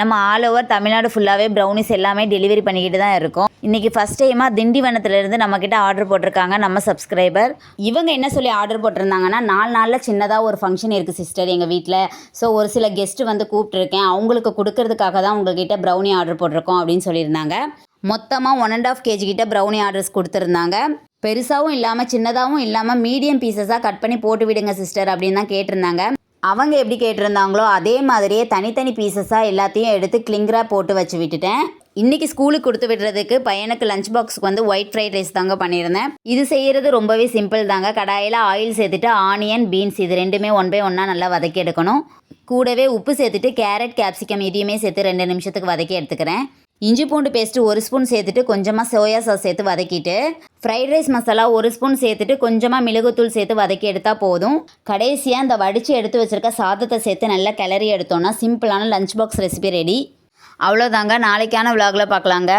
நம்ம all over Tamil Nadu ஃபுல்லாகவே brownies எல்லாமே டெலிவரி பண்ணிக்கிட்டு தான் இருக்கோம். இன்றைக்கி ஃபஸ்ட் டைமாக திண்டிவனத்துலேருந்து நம்மக்கிட்ட ஆர்டர் போட்டிருக்காங்க நம்ம சப்ஸ்கிரைபர் இவங்க என்ன சொல்லி ஆர்டர் போட்டிருந்தாங்கன்னா நாலு நாளில் சின்னதாக ஒரு ஃபங்க்ஷன் இருக்குது சிஸ்டர் எங்கள் வீட்டில் ஸோ ஒரு சில கெஸ்ட்டு வந்து கூப்பிட்ருக்கேன் அவங்களுக்கு கொடுக்கறதுக்காக தான் உங்கள்கிட்ட ப்ரௌனி ஆர்டர் போட்டிருக்கோம் அப்படின்னு சொல்லியிருந்தாங்க. மொத்தமாக one and half K G கிட்ட ப்ரௌனி ஆர்டர்ஸ் கொடுத்துருந்தாங்க. பெருசாகவும் இல்லாமல் சின்னதாகவும் இல்லாமல் மீடியம் பீசஸாக கட் பண்ணி போட்டு விடுங்க சிஸ்டர் அப்படின்னு தான் கேட்டிருந்தாங்க. அவங்க எப்படி கேட்டிருந்தாங்களோ அதே மாதிரியே தனித்தனி பீசஸாக எல்லாத்தையும் எடுத்து கிளிங்கராக போட்டு வச்சு விட்டுட்டேன். இன்றைக்கி ஸ்கூலுக்கு கொடுத்து விடுறதுக்கு பையனுக்கு லஞ்ச் பாக்ஸுக்கு வந்து ஒயிட் ஃப்ரைட் ரைஸ் தாங்க பண்ணியிருந்தேன். இது செய்கிறது ரொம்பவே சிம்பிள் தாங்க. கடாயில் ஆயில் சேர்த்துட்டு ஆனியன் பீன்ஸ் இது ரெண்டுமே ஒன் பை ஒன்னாக நல்லா வதக்கி எடுக்கணும். கூடவே உப்பு சேர்த்துட்டு கேரட் கேப்சிகம் இதையுமே சேர்த்து ரெண்டு நிமிஷத்துக்கு வதக்கி எடுத்துக்கிறேன். இஞ்சி பூண்டு பேஸ்ட்டு ஒரு ஸ்பூன் சேர்த்துட்டு கொஞ்சமாக சோயா சாஸ் சேர்த்து வதக்கிட்டு ஃப்ரைட் ரைஸ் மசாலா ஒரு ஸ்பூன் சேர்த்துட்டு கொஞ்சமாக மிளகுத்தூள் சேர்த்து வதக்கி எடுத்தால் போதும். கடைசியாக இந்த வடித்து எடுத்து வச்சுருக்க சாதத்தை சேர்த்து நல்லா கிளறி எடுத்தோன்னா சிம்பிளான லஞ்ச் பாக்ஸ் ரெசிபி ரெடி அவ்வளோதாங்க நாளைக்கான விலாகில் பார்க்கலாங்க